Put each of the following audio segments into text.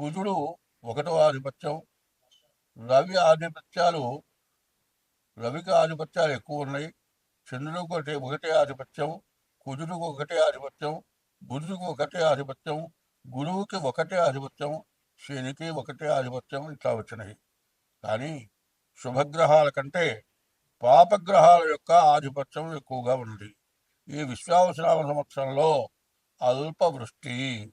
కుజుడు ఒకటో ఆధిపత్యం. రవి ఆధిపత్యాలు రవికి ఆధిపత్యాలు ఎక్కువ ఉన్నాయి. చంద్రుడికి ఒకటి ఒకటే ఆధిపత్యం. కుజుడికి ఒకటే ఆధిపత్యం. బుధుడికి ఒకటే ఆధిపత్యం. గురువుకి ఒకటే ఆధిపత్యం. శనికి ఒకటే ఆధిపత్యం ఇట్లా వచ్చినాయి. కానీ శుభగ్రహాల కంటే పాపగ్రహాల యొక్క ఆధిపత్యం ఎక్కువగా ఉంది. ఈ విశ్వావసరామ సంవత్సరంలో అల్ప వృష్టి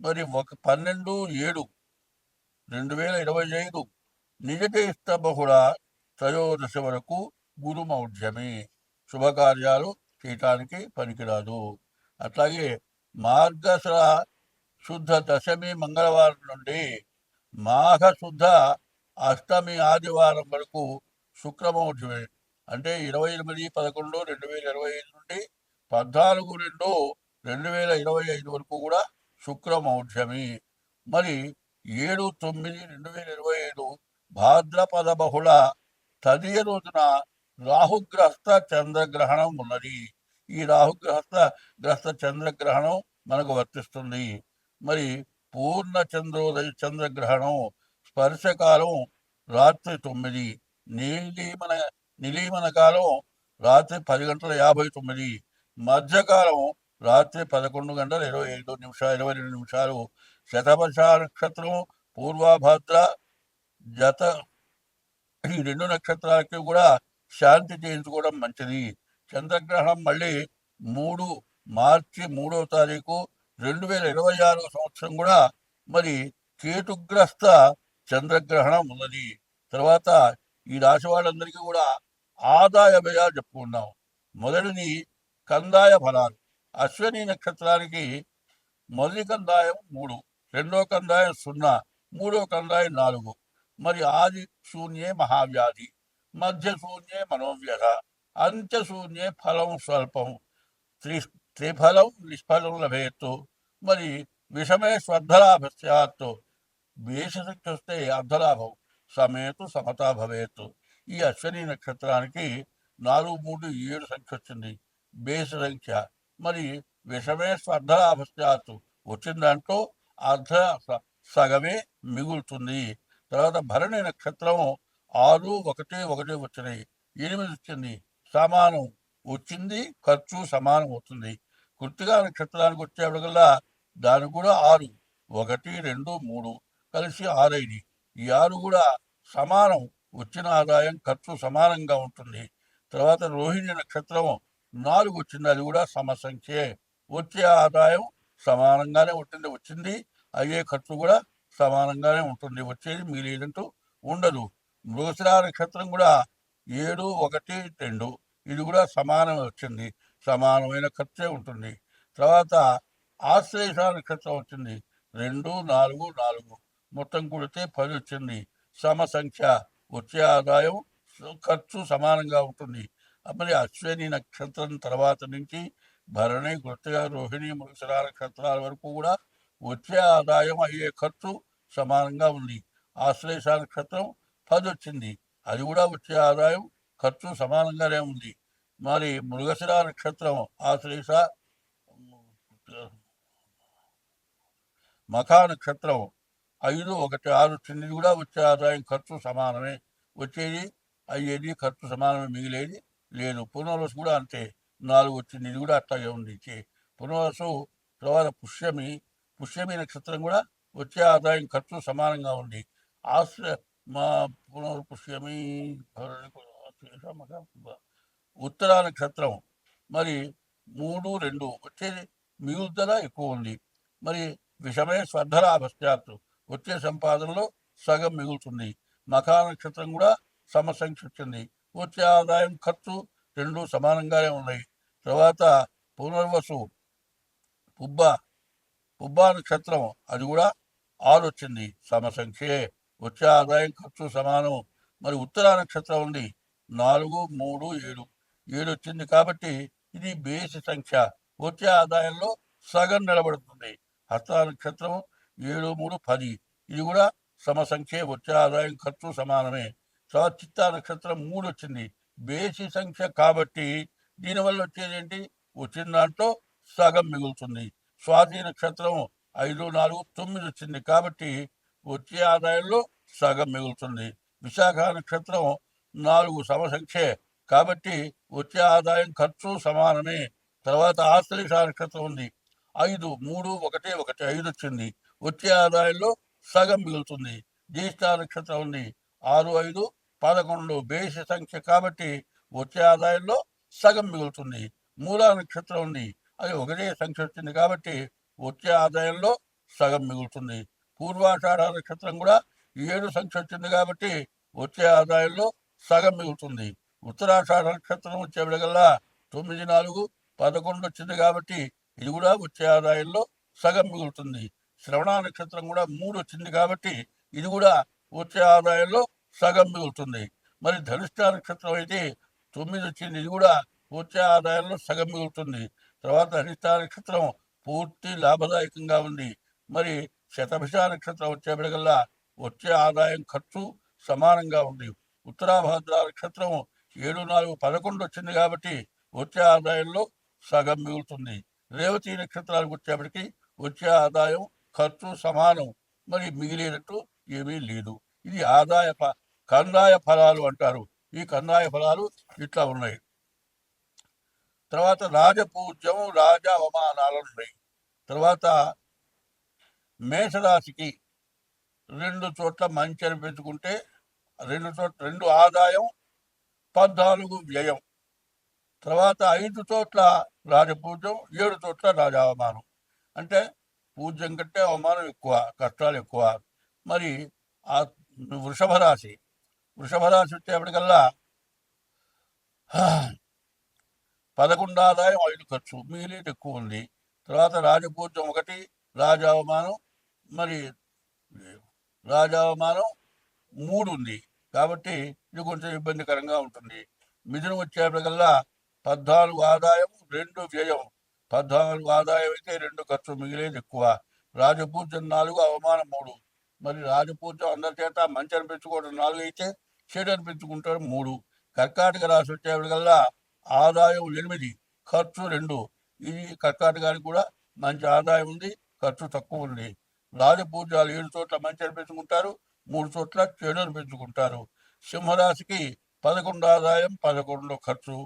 మరి ఒక పన్నెండు ఏడు రెండు వేల ఇరవై ఐదు నిజ బహుళ త్రయోదశి వరకు గురుమౌఢ్యమి శుభకార్యాలు చేయటానికి పనికిరాదు. అట్లాగే మార్గశిర శుద్ధ దశమి మంగళవారం నుండి మాఘ శుద్ధ అష్టమి ఆదివారం వరకు శుక్రమౌఢ్యమే అంటే ఇరవై ఎనిమిది పదకొండు రెండు వేల ఇరవై ఐదు నుండి పద్నాలుగు రెండు రెండు వేల ఇరవై ఐదు వరకు కూడా శుక్రమౌఢ్యమి మరి ఏడు తొమ్మిది రెండు వేల ఇరవై ఐదు భాద్రపద బహుళ తదియ రోజున రాహుగ్రస్త చంద్రగ్రహణం ఉన్నది. ఈ రాహుగ్రస్త గ్రస్త చంద్రగ్రహణం మనకు వర్తిస్తుంది. మరి పూర్ణ చంద్రోదయ చంద్రగ్రహణం స్పర్శకాలం రాత్రి తొమ్మిది నీలిమన నిలీమన కాలం రాత్రి పది గంటల యాభై తొమ్మిది మధ్యకాలం రాత్రి పదకొండు గంటల ఇరవై ఐదు నిమిషాలు ఇరవై రెండు నిమిషాలు శతపశ నక్షత్రం పూర్వభద్ర జత ఈ రెండు నక్షత్రాలకి కూడా శాంతి చేయించుకోవడం మంచిది. చంద్రగ్రహణం మళ్ళీ మూడు మార్చి మూడవ తారీఖు రెండు వేల ఇరవై ఆరో సంవత్సరం కూడా మరి కేతుగ్రస్త చంద్రగ్రహణం ఉన్నది. తర్వాత ఈ రాశి వాళ్ళందరికీ కూడా ఆదాయ వ్యయాలు చెప్పుకున్నాం మొదటిది కందాయ ఫలాలు. అశ్వని నక్షత్రానికి మొదటి కందాయం మూడు రెండో కందాయం సున్నా మూడో కందాయం నాలుగు మరి ఆది శూన్యే మహావ్యాధి మధ్య శూన్యే మనోవ్యధ అంత్య శూన్యే ఫలం స్వల్పం త్రి త్రిఫలం నిష్ఫలం లభేత్తు మరి విషమే స్వర్ధలాభ సత్తు వేషశక్తి వస్తే అర్ధలాభం సమేతు సమతా భవేత్ ఈ అశ్వని నక్షత్రానికి నాలుగు మూడు ఏడు సంఖ్య వచ్చింది బేస సంఖ్య. మరి విషమే స్పర్ధ స్యాత్ వచ్చిన దాంట్లో అర్ధ స- సగమే మిగులుతుంది. తర్వాత భరణి నక్షత్రం ఆరు ఒకటి ఒకటి వచ్చినాయి. ఎనిమిది వచ్చింది. సమానం. వచ్చింది ఖర్చు సమానం అవుతుంది. కృతిగా నక్షత్రానికి వచ్చేప్పటికల్లా దానికి కూడా ఆరు. ఒకటి రెండు మూడు కలిసి ఆరైంది. ఈ ఆరు కూడా సమానం. వచ్చిన ఆదాయం ఖర్చు సమానంగా ఉంటుంది. తర్వాత రోహిణి నక్షత్రం నాలుగు వచ్చింది అది కూడా సమసంఖ్యే. వచ్చే ఆదాయం సమానంగానే ఉంటుంది. వచ్చింది అయ్యే ఖర్చు కూడా సమానంగానే ఉంటుంది. వచ్చేది మిగిలినట్టు ఉండదు. మృగశిర నక్షత్రం కూడా ఏడు ఒకటి రెండు ఇది కూడా సమానమే వచ్చింది. సమానమైన ఖర్చే ఉంటుంది. తర్వాత ఆశ్లేష నక్షత్రం వచ్చింది. రెండు నాలుగు నాలుగు మొత్తం కూడితే పది వచ్చింది. సమ సంఖ్య వచ్చే ఆదాయం ఖర్చు సమానంగా ఉంటుంది. మరి అశ్విని నక్షత్రం తర్వాత నుంచి భరణి గుర్తుగా రోహిణి మృగశిర నక్షత్రాల వరకు కూడా వచ్చే ఆదాయం అయ్యే ఖర్చు సమానంగా ఉంది. ఆశ్లేష నక్షత్రం పది వచ్చింది. అది కూడా వచ్చే ఆదాయం ఖర్చు సమానంగానే ఉంది. మరి మృగశిర నక్షత్రం ఆశ్లేష మఖా నక్షత్రం ఐదు ఒకటి ఆరు చిన్నది కూడా వచ్చే ఆదాయం ఖర్చు సమానమే. వచ్చేది అయ్యేది ఖర్చు సమానమే మిగిలేది లేదు పునర్వసు కూడా అంతే. నాలుగు వచ్చింది ఇది కూడా అట్లాగే ఉంది చే- పునర్వసు తర్వాత పుష్యమి పుష్యమి నక్షత్రం కూడా వచ్చే ఆదాయం ఖర్చు సమానంగా ఉంది. ఆశ్ర మా పునర్ పుష్యమి ఉత్తరా నక్షత్రం. మరి మూడు రెండు వచ్చేది మిగులుదల ఎక్కువ ఉంది. మరి విషమే స్వర్ధలాభశ్చాత్తు వచ్చే సంపాదనలో సగం మిగులుతుంది. మఖా నక్షత్రం కూడా సమసంఖ్య వచ్చింది వచ్చే ఆదాయం ఖర్చు రెండు సమానంగానే ఉన్నాయి. తర్వాత పునర్వసు పుబ్బ పుబ్బా నక్షత్రం అది కూడా ఆరు వచ్చింది. సమసంఖ్యే వచ్చే ఆదాయం ఖర్చు సమానం. మరి ఉత్తర నక్షత్రం ఉంది. నాలుగు మూడు ఏడు. ఏడు వచ్చింది కాబట్టి ఇది బేసి సంఖ్య. వచ్చే ఆదాయంలో సగం నిలబడుతుంది. హస్త నక్షత్రం ఏడు మూడు పది. ఇది కూడా సమసంఖ్యే. వచ్చే ఆదాయం ఖర్చు సమానమే. తర్వాత చిత్తా నక్షత్రం మూడు వచ్చింది బేసి సంఖ్య కాబట్టి దీనివల్ల వచ్చేది ఏంటి? వచ్చిన దాంట్లో సగం మిగులుతుంది. స్వాతి నక్షత్రం ఐదు నాలుగు తొమ్మిది వచ్చింది కాబట్టి వచ్చే ఆదాయంలో సగం మిగులుతుంది. విశాఖ నక్షత్రం నాలుగు సమసంఖ్యే కాబట్టి వచ్చే ఆదాయం ఖర్చు సమానమే. తర్వాత ఆశ్లేష నక్షత్రం ఉంది. ఐదు మూడు ఒకటి ఒకటి ఐదు వచ్చింది. వచ్చే ఆదాయంలో సగం మిగులుతుంది. జ్యేష్ఠ నక్షత్రం ఉంది. ఆరు ఐదు పదకొండు బేసి సంఖ్య కాబట్టి వచ్చే ఆదాయంలో సగం మిగులుతుంది. మూలా నక్షత్రం ఉంది. అది ఒకటే సంఖ్య వచ్చింది కాబట్టి వచ్చే ఆదాయంలో సగం మిగులుతుంది. పూర్వాషాఢ నక్షత్రం కూడా ఏడు సంఖ్య వచ్చింది కాబట్టి వచ్చే ఆదాయంలో సగం మిగులుతుంది. ఉత్తరాషాఢ నక్షత్రం వచ్చేప్పటికల్లా తొమ్మిది నాలుగు పదకొండు వచ్చింది కాబట్టి ఇది కూడా వచ్చే ఆదాయంలో సగం మిగులుతుంది. శ్రవణ నక్షత్రం కూడా మూడు వచ్చింది కాబట్టి ఇది కూడా వచ్చే ఆదాయంలో సగం మిగులుతుంది మరి ధనిష్ట నక్షత్రం అయితే తొమ్మిది వచ్చింది. ఇది కూడా వచ్చే ఆదాయంలో సగం మిగులుతుంది తర్వాత ధనిష్ట నక్షత్రం పూర్తి లాభదాయకంగా ఉంది. మరి శతభిష నక్షత్రం వచ్చేప్పటికల్లా వచ్చే ఆదాయం ఖర్చు సమానంగా ఉంది. ఉత్తరాభాద్ర నక్షత్రం ఏడు నాలుగు పదకొండు వచ్చింది కాబట్టి వచ్చే ఆదాయంలో సగం మిగులుతుంది. రేవతి నక్షత్రాలకు వచ్చేప్పటికి వచ్చే ఆదాయం ఖర్చు సమానం. మరి మిగిలినట్టు ఏమీ లేదు. ఇది ఆదాయ కందాయ ఫలాలు అంటారు. ఈ కందాయ ఫలాలు ఇట్లా ఉన్నాయి. తర్వాత రాజపూజ్యం రాజ అవమానాలు ఉన్నాయి తర్వాత మేషరాశికి రెండు చోట్ల మంచి అనిపించుకుంటే రెండు చోట్ల రెండు ఆదాయం పద్నాలుగు వ్యయం. తర్వాత ఐదు చోట్ల రాజపూజ్యం ఏడు చోట్ల రాజావమానం అంటే పూజ్యం కంటే అవమానం ఎక్కువ కష్టాలు ఎక్కువ. మరి ఆ వృషభ రాశి వృషభ రాశి వచ్చేప్పటికల్లా పదకొండు ఆదాయం ఐదు ఖర్చు మిగిలిన ఎక్కువ ఉంది. తర్వాత రాజపూజ్యం ఒకటి రాజావమానం మరి రాజావమానం మూడు ఉంది. కాబట్టి ఇది కొంచెం ఇబ్బందికరంగా ఉంటుంది. మిథునం వచ్చేప్పటికల్లా పద్నాలుగు ఆదాయం రెండు వ్యయం. పద్నాలుగు ఆదాయం అయితే రెండు ఖర్చు మిగిలేది ఎక్కువ. రాజపూజ్యం నాలుగు అవమానం మూడు. మరి రాజపూజ్యం అందరి చేత మంచి అనిపించుకోవడం నాలుగు అయితే చెడు అనిపించుకుంటారు మూడు. కర్కాటక రాశి వచ్చేవాళ్ళకల్లా ఆదాయం ఎనిమిది ఖర్చు రెండు. ఇది కర్కాటకానికి కూడా మంచి ఆదాయం ఉంది ఖర్చు తక్కువ ఉంది. రాజపూజ్యాలు ఏడు చోట్ల మంచి అనిపించుకుంటారు మూడు చోట్ల చెడు అనిపించుకుంటారు. సింహరాశికి పదకొండు ఆదాయం పదకొండు ఖర్చు.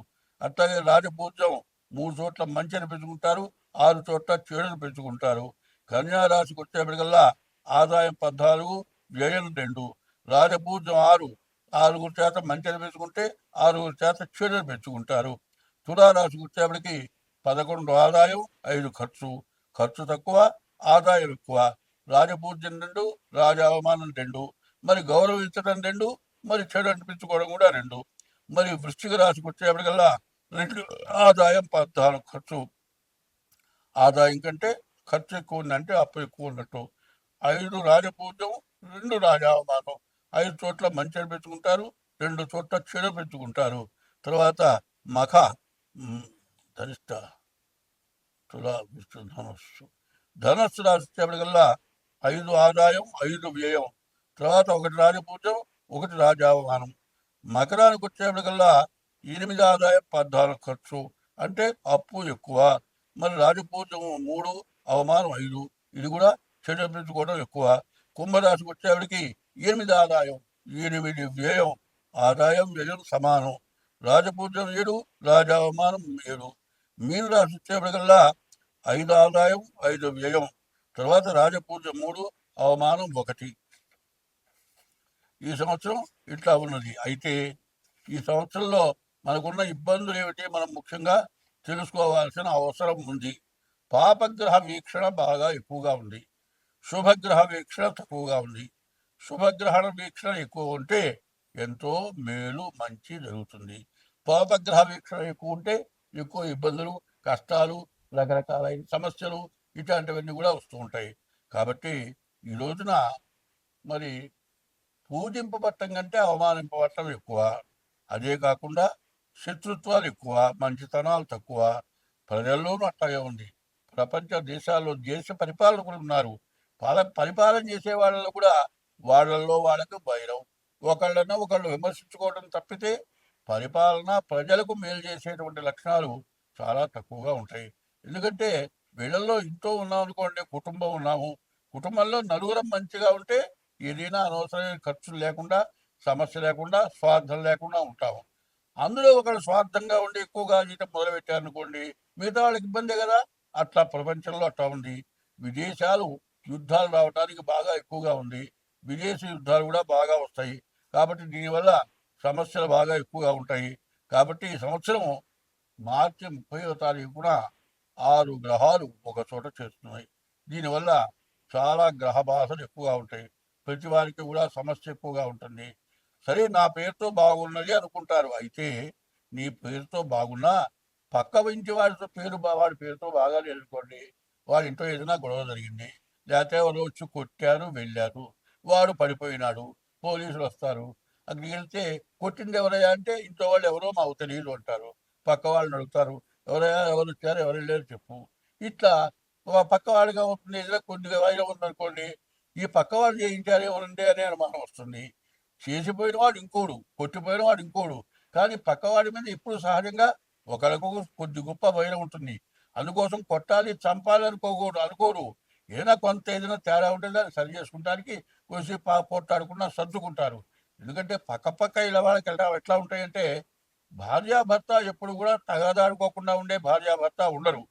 అట్లాగే రాజపూజ్యం మూడు చోట్ల మంచి అనిపించుకుంటారు ఆరు చోట్ల చెడును పెంచుకుంటారు కన్యారాశికి వచ్చేప్పటికల్లా ఆదాయం పద్నాలుగు వ్యయం రెండు. రాజభూజం ఆరు. ఆరుగురు చేత మంచిని పెంచుకుంటే ఆరుగురు చేత చెడును పెంచుకుంటారు. తులారాశికి వచ్చేప్పటికి పదకొండు ఆదాయం ఐదు ఖర్చు. ఖర్చు తక్కువ ఆదాయం ఎక్కువ. రాజపూజ్యం రెండు రాజ అవమానం రెండు. మరి గౌరవించడం రెండు మరి చెడు అనిపించుకోవడం కూడా రెండు. మరి వృష్టిక రాశికి వచ్చేప్పటికల్లా రెండు ఆదాయం పద్నాలుగు ఖర్చు. ఆదాయం కంటే ఖర్చు ఎక్కువ ఉందంటే అప్పు ఎక్కువ ఉన్నట్టు. ఐదు రాజపూజ్యం రెండు రాజావమానం. ఐదు చోట్ల మంచి పెట్టుకుంటారు రెండు చోట్ల చెడు పెట్టుకుంటారు. తర్వాత మఖ ధరిష్ట తులా విష్ణు ధనస్సు. ధనస్సు రాశి ఐదు ఆదాయం ఐదు వ్యయం. తర్వాత ఒకటి రాజపూజ్యం ఒకటి రాజావమానం. మకరానికి వచ్చేప్పటికల్లా ఎనిమిది ఆదాయం పద్నాలుగు ఖర్చు. అంటే అప్పు ఎక్కువ. మరి రాజపూజ్యం మూడు అవమానం ఐదు. ఇది కూడా చెల్లించుకోవడం ఎక్కువ. కుంభరాశికి వచ్చేవాడికి ఎనిమిది ఆదాయం ఎనిమిది వ్యయం. ఆదాయం వ్యయం సమానం. రాజపూజ్యం ఏడు రాజావమానం ఏడు. మీరు రాసి వచ్చేప్పటికల్లా ఐదు ఆదాయం ఐదు వ్యయం. తర్వాత రాజపూజ మూడు అవమానం ఒకటి. ఈ సంవత్సరం ఇట్లా ఉన్నది. అయితే ఈ సంవత్సరంలో మనకున్న ఇబ్బందులు ఏమిటి? మనం ముఖ్యంగా తెలుసుకోవాల్సిన అవసరం ఉంది. పాపగ్రహ వీక్షణ బాగా ఎక్కువగా ఉంది. శుభగ్రహ వీక్షణ తక్కువగా ఉంది. శుభగ్రహణ వీక్షణ ఎక్కువ ఉంటే ఎంతో మేలు మంచి జరుగుతుంది. పాపగ్రహ వీక్షణ ఎక్కువ ఉంటే ఎక్కువ ఇబ్బందులు కష్టాలు రకరకాలైన సమస్యలు ఇట్లాంటివన్నీ కూడా వస్తూ ఉంటాయి. కాబట్టి ఈ రోజున మరి పూజింపబట్టం కంటే అవమానింపబట్టం ఎక్కువ. అదే కాకుండా శత్రుత్వాలు ఎక్కువ మంచితనాలు తక్కువ. ప్రజల్లోనూ అట్లాగే ఉంది. ప్రపంచ దేశాల్లో దేశ పరిపాలకులు ఉన్నారు. పాల పరిపాలన చేసే వాళ్ళలో కూడా వాళ్ళల్లో వాళ్ళకు భైరం ఒకళ్ళన ఒకళ్ళు విమర్శించుకోవడం తప్పితే పరిపాలన ప్రజలకు మేలు చేసేటువంటి లక్షణాలు చాలా తక్కువగా ఉంటాయి. ఎందుకంటే వీళ్ళల్లో ఇంట్లో ఉన్నాం అనుకోండి కుటుంబం ఉన్నాము. కుటుంబంలో నలుగురం మంచిగా ఉంటే ఏదైనా అనవసరమైన ఖర్చులు లేకుండా సమస్య లేకుండా స్వార్థం లేకుండా ఉంటాము. అందులో ఒకళ్ళు స్వార్థంగా ఉండి ఎక్కువగా జీతం మొదలుపెట్టారనుకోండి మిగతా వాళ్ళకి ఇబ్బందే కదా. అట్లా ప్రపంచంలో అట్లా ఉంది. విదేశాలు యుద్ధాలు రావడానికి బాగా ఎక్కువగా ఉంది. విదేశీ యుద్ధాలు కూడా బాగా వస్తాయి. కాబట్టి దీనివల్ల సమస్యలు బాగా ఎక్కువగా ఉంటాయి. కాబట్టి ఈ సంవత్సరము మార్చి ముప్పైవ తారీఖున ఆరు గ్రహాలు ఒక చోట చేస్తున్నాయి దీనివల్ల చాలా గ్రహ బాధలు ఎక్కువగా ఉంటాయి. ప్రతి వారికి కూడా సమస్య ఎక్కువగా ఉంటుంది. సరే నా పేరుతో బాగున్నది అనుకుంటారు. అయితే నీ పేరుతో బాగున్నా పక్క ఇంటి వారితో పేరు వాడి పేరుతో బాగా అనుకోండి వాడి ఇంట్లో ఏదైనా గొడవ జరిగింది. లేకపోతే వాళ్ళు వచ్చి కొట్టారు వెళ్ళారు. వాడు పడిపోయినాడు. పోలీసులు వస్తారు. అక్కడికి వెళ్తే కొట్టింది ఎవరయ్యా అంటే ఇంట్లో వాళ్ళు ఎవరో మాకు తెలియదు అంటారు. పక్క వాళ్ళని అడుగుతారు. ఎవరయ్యా ఎవరు వచ్చారు ఎవరు వెళ్ళారు చెప్పు. ఇట్లా పక్క వాడిగా ఉంటుంది ఏదైనా కొన్ని వాయిలో ఉందనుకోండి ఈ పక్క వాళ్ళు చేయించారు ఏమనండి అనే అనుమానం వస్తుంది. చేసిపోయిన వాడు ఇంకోడు కొట్టిపోయిన వాడు ఇంకోడు. కానీ పక్కవాడి మీద ఇప్పుడు సహజంగా ఒకరికొక కొద్ది గొప్ప భయం ఉంటుంది. అందుకోసం కొట్టాలి చంపాలి అనుకోకూడదు అనుకోరు. ఏదైనా కొంత ఏదైనా తేడా ఉంటే దాన్ని సరి చేసుకుంటానికి కొద్దిసేపు పా- పోట్లాడుకున్నా సర్దుకుంటారు. ఎందుకంటే పక్క పక్క ఇలా వాళ్ళకి ఎలా ఎట్లా ఉంటాయంటే భార్యాభర్త ఎప్పుడు కూడా తగదాడుకోకుండా ఉండే భార్యాభర్త ఉండరు.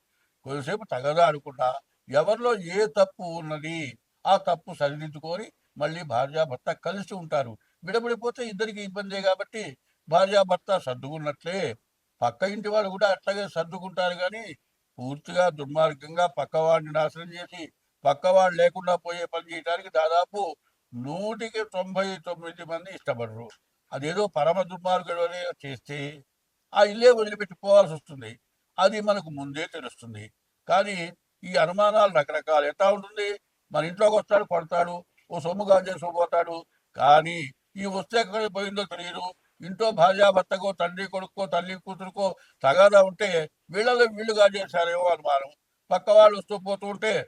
కొద్దిసేపు తగదాడుకుండా ఎవరిలో ఏ తప్పు ఉన్నది ఆ తప్పు సరిదిద్దుకొని మళ్ళీ భార్యాభర్త కలిసి ఉంటారు. విడబడిపోతే ఇద్దరికి ఇబ్బందే కాబట్టి భార్యాభర్త సర్దుకున్నట్లే పక్క ఇంటి వాళ్ళు కూడా అట్లాగే సర్దుకుంటారు కానీ పూర్తిగా దుర్మార్గంగా పక్కవాడిని నాశనం చేసి పక్కవాడు లేకుండా పోయే పని చేయడానికి దాదాపు నూటికి తొంభై తొమ్మిది మంది ఇష్టపడరు. అదేదో పరమ దుర్మార్గుడు చేస్తే ఆ ఇల్లే వదిలిపెట్టి పోవాల్సి వస్తుంది. అది మనకు ముందే తెలుస్తుంది. కానీ ఈ అనుమానాలు రకరకాలు ఎట్లా ఉంటుంది? మన ఇంట్లోకి వస్తాడు కొడతాడు ఓ సొమ్ము గాజేసి పోతాడు. కానీ ఈ వస్తే ఎక్కడ పోయిందో తెలియదు. ఇంట్లో భార్యాభర్తకో తండ్రి కొడుకో తల్లి కూతురుకో తగాదా ఉంటే వీళ్ళలో వీళ్ళు చేశారేమో అనుమానం. పక్క వాళ్ళు వస్తూ పోతూ ఉంటే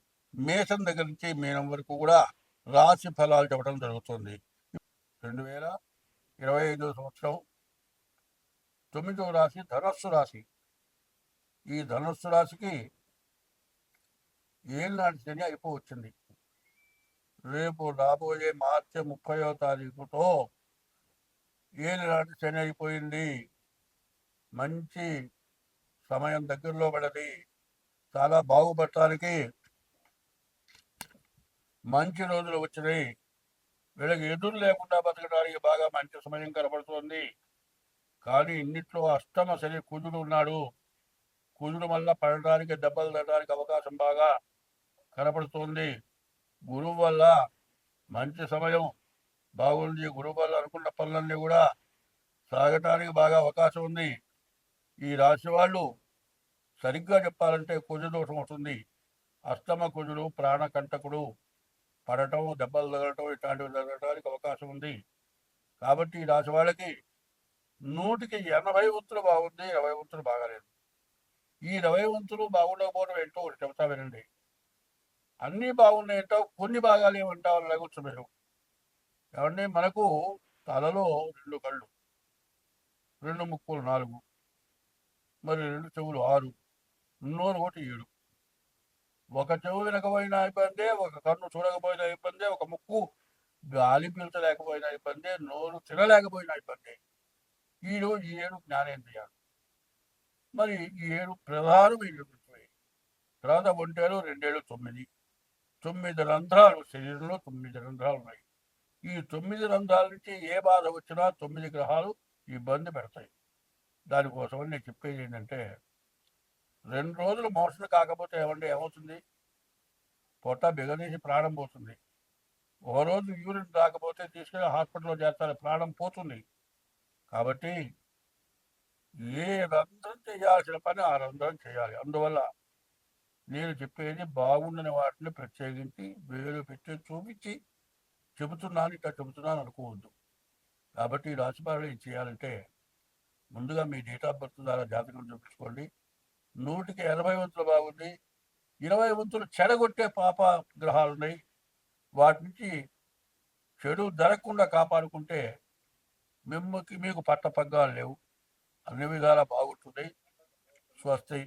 మేషం దగ్గర నుంచి మీనం వరకు కూడా రాశి ఫలాలు చెప్పడం జరుగుతుంది. రెండు వేల ఇరవై ఐదో సంవత్సరం తొమ్మిదవ రాశి ధనస్సు రాశి. ఈ ధనస్సు రాశికి ఏళ్ళనాటి శని అయిపోవచ్చింది. రేపు రాబోయే మార్చి ముప్పయో తారీఖుతో ఏలినాటి శని అయిపోయింది. మంచి సమయం దగ్గరలో పడది. చాలా బాగుపడటానికి మంచి రోజులు వచ్చినాయి. వీళ్ళకి ఎదురు లేకుండా బతకడానికి బాగా మంచి సమయం కనబడుతోంది. కానీ ఇన్నిట్లో అష్టమ శని కుజుడు ఉన్నాడు. కుజుడు వల్ల పడడానికి దెబ్బలు తగ్గడానికి అవకాశం బాగా కనపడుతోంది గురువు వల్ల మంచి సమయం బాగుంది. గురువు వల్ల అనుకున్న పనులన్నీ కూడా సాగటానికి బాగా అవకాశం ఉంది. ఈ రాశి వాళ్ళు సరిగ్గా చెప్పాలంటే కుజ దోషం అవుతుంది అష్టమ కుజుడు ప్రాణకంటకుడు పడటం దెబ్బలు తగలటం ఇట్లాంటివి జరగడానికి అవకాశం ఉంది. కాబట్టి ఈ రాశి వాళ్ళకి నూటికి ఎనభై వంతులు బాగుంది ఇరవై వంతులు బాగాలేదు. ఈ ఇరవై వంతులు బాగుండకపోవడం ఏంటో ఒకటి చెబుతా వినండి. అన్నీ బాగున్నాయంటో కొన్ని భాగాలు ఏమంటావు అని అడగచ్చు మీరు. ఏమంటే మనకు తలలో రెండు కళ్ళు రెండు ముక్కులు నాలుగు మరి రెండు చెవులు ఆరు నోరు ఒకటి ఏడు. ఒక చెవు వినకపోయినా ఇబ్బందే ఒక కన్ను చూడకపోయినా ఇబ్బందే ఒక ముక్కు గాలి పీల్చలేకపోయినా ఇబ్బందే నోరు తినలేకపోయినా ఇబ్బందే. ఈరోజు ఈ ఏడు జ్ఞానేంద్రియాలు. మరి ఈ ఏడు ప్రధానమైనటువంటివి తర్వాత ఒంటేలు రెండేళ్ళు తొమ్మిది. తొమ్మిది రంధ్రాలు శరీరంలో తొమ్మిది రంధ్రాలు ఉన్నాయి. ఈ తొమ్మిది రంధ్రాల నుంచి ఏ బాధ వచ్చినా తొమ్మిది గ్రహాలు ఇబ్బంది పెడతాయి. దానికోసం నేను చెప్పేది ఏంటంటే రెండు రోజులు మోషన్ కాకపోతే ఏమండి ఏమవుతుంది? పొట్ట బిగదీసి ప్రాణం పోతుంది. ఒక రోజు యూరిన్ రాకపోతే తీసుకెళ్ళి హాస్పిటల్లో చేస్తారు ప్రాణం పోతుంది. కాబట్టి ఏ రంధ్రం చేయాల్సిన పని ఆ రంధ్రం చేయాలి. అందువల్ల నేను చెప్పేది బాగుండని వాటిని ప్రత్యేకించి వేలు పెట్టి చూపించి చెబుతున్నాను ఇట్లా చెబుతున్నాను అనుకోవద్దు. కాబట్టి ఈ ఏం చేయాలంటే ముందుగా మీ డేట్ ఆఫ్ బర్త్ ద్వారా జాతకం చూపించుకోండి. నూటికి ఎనభై వంతులు బాగుంది. ఇరవై వంతులు చెడగొట్టే పాప గ్రహాలు ఉన్నాయి వాటి నుంచి చెడు జరగకుండా కాపాడుకుంటే మిమ్మకి మీకు పట్ట పగ్గాలు లేవు. అన్ని విధాలా బాగుంటుంది. స్వస్తి.